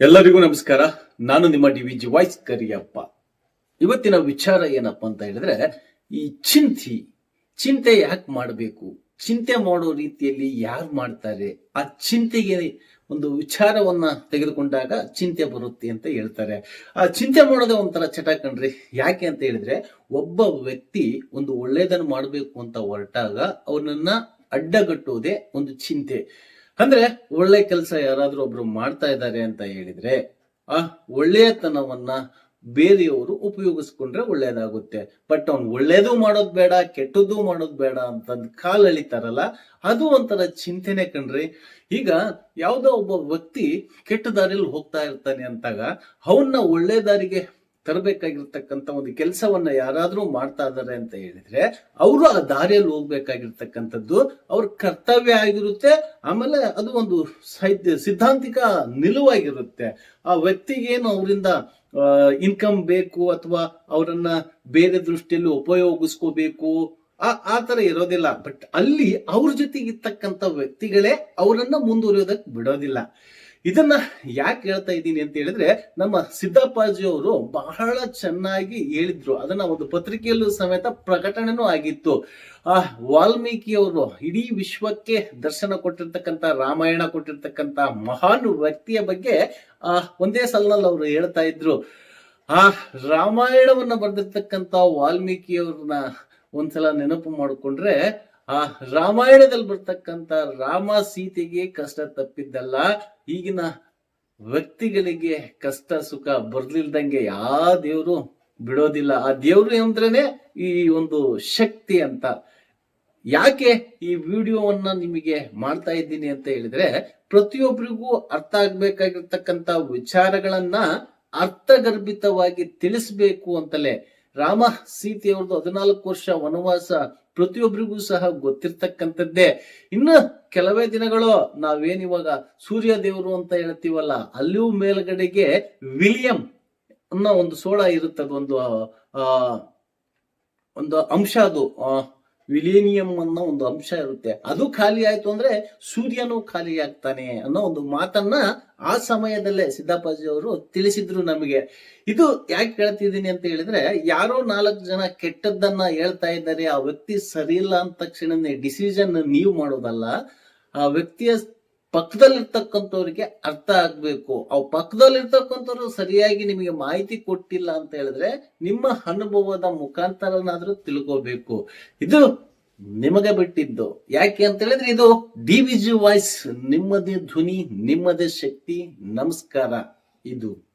ಎಲ್ಲರಿಗೂ ನಮಸ್ಕಾರ. ನಾನು ನಿಮ್ಮ D V G voice Kariyappa. ಇವತ್ತಿನ ವಿಚಾರ ಏನಪ್ಪ ಅಂತ ಹೇಳಿದ್ರೆ, ಈ ಚಿಂತಿ, ಚಿಂತೆ ಯಾಕೆ ಮಾಡಬೇಕು? ಚಿಂತೆ ಮಾಡೋ ರೀತಿಯಲ್ಲಿ ಯಾರು ಮಾಡ್ತಾರೆ? ಆ ಚಿಂತೆಗೆ ಒಂದು ವಿಚಾರವನ್ನ ತೆಗೆದುಕೊಂಡಾಗ ಚಿಂತೆ ಬರುತ್ತೆ ಅಂತ ಹೇಳ್ತಾರೆ. ಆ ಚಿಂತೆ ಮಾಡೋದೆ ಒಂಥರ ಚಟ ಕಣ್ರಿ. ಯಾಕೆ ಅಂತ ಹೇಳಿದ್ರೆ, ಒಬ್ಬ ವ್ಯಕ್ತಿ ಒಂದು ಒಳ್ಳೇದನ್ನು ಮಾಡಬೇಕು ಅಂತ ಹೊರಟಾಗ ಅವನನ್ನ ಅಡ್ಡಗಟ್ಟುವುದೇ ಒಂದು ಚಿಂತೆ. ಅಂದ್ರೆ ಒಳ್ಳೆ ಕೆಲಸ ಯಾರಾದ್ರೂ ಒಬ್ರು ಮಾಡ್ತಾ ಇದ್ದಾರೆ ಅಂತ ಹೇಳಿದ್ರೆ, ಆ ಒಳ್ಳೆಯತನವನ್ನ ಬೇರೆಯವರು ಉಪಯೋಗಿಸ್ಕೊಂಡ್ರೆ ಒಳ್ಳೇದಾಗುತ್ತೆ. ಬಟ್ ಅವ್ನು ಒಳ್ಳೇದು ಮಾಡೋದ್ ಬೇಡ, ಕೆಟ್ಟದ್ದು ಮಾಡೋದ್ ಬೇಡ ಅಂತಂದ್ ಕಾಲ್ ಎಳಿತಾರಲ್ಲ ಅದು ಒಂಥರ ಚಿಂತೆನೆ ಕಣ್ರಿ. ಈಗ ಯಾವುದೋ ಒಬ್ಬ ವ್ಯಕ್ತಿ ಕೆಟ್ಟ ದಾರಿಯಲ್ಲಿ ಹೋಗ್ತಾ ಇರ್ತಾನೆ ಅಂತಾಗ ಅವನ್ನ ಒಳ್ಳೆ ದಾರಿಗೆ ತರಬೇಕಾಗಿರ್ತಕ್ಕಂಥ ಒಂದು ಕೆಲಸವನ್ನ ಯಾರಾದ್ರೂ ಮಾಡ್ತಾ ಇದ್ದಾರೆ ಅಂತ ಹೇಳಿದ್ರೆ, ಅವರು ಆ ದಾರಿಯಲ್ಲಿ ಹೋಗ್ಬೇಕಾಗಿರ್ತಕ್ಕಂಥದ್ದು ಅವ್ರ ಕರ್ತವ್ಯ ಆಗಿರುತ್ತೆ. ಆಮೇಲೆ ಅದು ಒಂದು ಸಾಹಿತ್ಯ ಸಿದ್ಧಾಂತಿಕ ನಿಲುವಾಗಿರುತ್ತೆ. ಆ ವ್ಯಕ್ತಿಗೇನು ಅವರಿಂದ ಇನ್ಕಮ್ ಬೇಕು ಅಥವಾ ಅವರನ್ನ ಬೇರೆ ದೃಷ್ಟಿಯಲ್ಲಿ ಉಪಯೋಗಿಸ್ಕೋಬೇಕು, ಆ ಆ ತರ ಇರೋದಿಲ್ಲ. ಬಟ್ ಅಲ್ಲಿ ಅವ್ರ ಜೊತೆಗೆ ಇರ್ತಕ್ಕಂಥ ವ್ಯಕ್ತಿಗಳೇ ಅವರನ್ನ ಮುಂದುವರಿಯೋದಕ್ಕೆ ಬಿಡೋದಿಲ್ಲ. ಇದನ್ನ ಯಾಕೆ ಹೇಳ್ತಾ ಇದ್ದೀನಿ ಅಂತ ಹೇಳಿದ್ರೆ, ನಮ್ಮ ಸಿದ್ದಪ್ಪಾಜಿ ಅವರು ಬಹಳ ಚೆನ್ನಾಗಿ ಹೇಳಿದ್ರು. ಅದನ್ನ ಒಂದು ಪತ್ರಿಕೆಯಲ್ಲೂ ಸಮೇತ ಪ್ರಕಟಣೆನೂ ಆಗಿತ್ತು. ಆ ವಾಲ್ಮೀಕಿಯವರು ಇಡೀ ವಿಶ್ವಕ್ಕೆ ದರ್ಶನ ಕೊಟ್ಟಿರ್ತಕ್ಕಂಥ, ರಾಮಾಯಣ ಕೊಟ್ಟಿರ್ತಕ್ಕಂಥ ಮಹಾನ್ ವ್ಯಕ್ತಿಯ ಬಗ್ಗೆ, ಆ, ಒಂದೇ ಸಲನಲ್ಲಿ ಅವರು ಹೇಳ್ತಾ ಇದ್ರು. ಆ ರಾಮಾಯಣವನ್ನ ಬರೆದಿರ್ತಕ್ಕಂಥ ವಾಲ್ಮೀಕಿಯವ್ರನ್ನ ಒಂದ್ಸಲ ನೆನಪು ಮಾಡಿಕೊಂಡ್ರೆ ಆ ರಾಮಾಯಣದಲ್ಲಿ ಬರ್ತಕ್ಕಂಥ ರಾಮ ಸೀತೆಗೆ ಕಷ್ಟ ತಪ್ಪಿದ್ದಲ್ಲ, ಈಗಿನ ವ್ಯಕ್ತಿಗಳಿಗೆ ಕಷ್ಟ ಸುಖ ಬರ್ಲಿಲ್ದಂಗೆ ಯಾವ ದೇವರು ಬಿಡೋದಿಲ್ಲ. ಆ ದೇವ್ರು ಅಂದ್ರೇನೆ ಈ ಒಂದು ಶಕ್ತಿ ಅಂತ. ಯಾಕೆ ಈ ವಿಡಿಯೋವನ್ನ ನಿಮಗೆ ಮಾಡ್ತಾ ಇದ್ದೀನಿ ಅಂತ ಹೇಳಿದ್ರೆ ಪ್ರತಿಯೊಬ್ಬರಿಗೂ ಅರ್ಥ ಆಗ್ಬೇಕಾಗಿರ್ತಕ್ಕಂಥ ವಿಚಾರಗಳನ್ನ ಅರ್ಥಗರ್ಭಿತವಾಗಿ ತಿಳಿಸ್ಬೇಕು ಅಂತಲೇ. ರಾಮ ಸೀತೆಯವ್ರದ್ದು ಹದಿನಾಲ್ಕು ವರ್ಷ ವನವಾಸ ಪ್ರತಿಯೊಬ್ಬರಿಗೂ ಸಹ ಗೊತ್ತಿರ್ತಕ್ಕಂಥದ್ದೇ. ಇನ್ನು ಕೆಲವೇ ದಿನಗಳು ನಾವೇನು ಇವಾಗ ಸೂರ್ಯ ದೇವರು ಅಂತ ಹೇಳ್ತೀವಲ್ಲ, ಅಲ್ಲಿಯೂ ಮೇಲ್ಗಡೆಗೆ ವಿಲಿಯಂ ಅನ್ನೋ ಒಂದು ಸೋಳ ಇರುತ್ತದೆ, ಒಂದು, ಆ ಒಂದು ಅಂಶ ಅದು ವಿಲೇನಿಯಂ ಅನ್ನೋ ಒಂದು ಅಂಶ ಇರುತ್ತೆ. ಅದು ಖಾಲಿ ಆಯ್ತು ಅಂದ್ರೆ ಸೂರ್ಯನು ಖಾಲಿ ಆಗ್ತಾನೆ ಅನ್ನೋ ಒಂದು ಮಾತನ್ನ ಆ ಸಮಯದಲ್ಲೇ ಸಿದ್ದಪ್ಪಾಜಿ ಅವರು ತಿಳಿಸಿದ್ರು ನಮಗೆ. ಇದು ಯಾಕೆ ಹೇಳ್ತಿದ್ದೀನಿ ಅಂತ ಹೇಳಿದ್ರೆ, ಯಾರೋ ನಾಲ್ಕು ಜನ ಕೆಟ್ಟದ್ದನ್ನ ಹೇಳ್ತಾ ಇದ್ದಾರೆ, ಆ ವ್ಯಕ್ತಿ ಸರಿ ಇಲ್ಲ ಅಂದ ತಕ್ಷಣನೇ ಡಿಸಿಷನ್ ನೀವು ಮಾಡೋದಲ್ಲ, ಆ ವ್ಯಕ್ತಿಯ ಪಕ್ಕದಲ್ಲಿರ್ತಕ್ಕಂಥವ್ರಿಗೆ ಅರ್ಥ ಆಗ್ಬೇಕು. ಅವ್ ಪಕ್ಕದಲ್ಲಿರ್ತಕ್ಕಂಥವ್ರು ಸರಿಯಾಗಿ ನಿಮಗೆ ಮಾಹಿತಿ ಕೊಟ್ಟಿಲ್ಲ ಅಂತ ಹೇಳಿದ್ರೆ ನಿಮ್ಮ ಅನುಭವದ ಮುಖಾಂತರನಾದ್ರೂ ತಿಳ್ಕೋಬೇಕು. ಇದು ನಿಮಗೆ ಬಿಟ್ಟಿದ್ದು. ಯಾಕೆ ಅಂತ ಹೇಳಿದ್ರೆ ಇದು ಡಿ ವಿ ಜಿ ವಾಯ್ಸ್. ನಿಮ್ಮದೇ ಧ್ವನಿ, ನಿಮ್ಮದೇ ಶಕ್ತಿ. ನಮಸ್ಕಾರ. ಇದು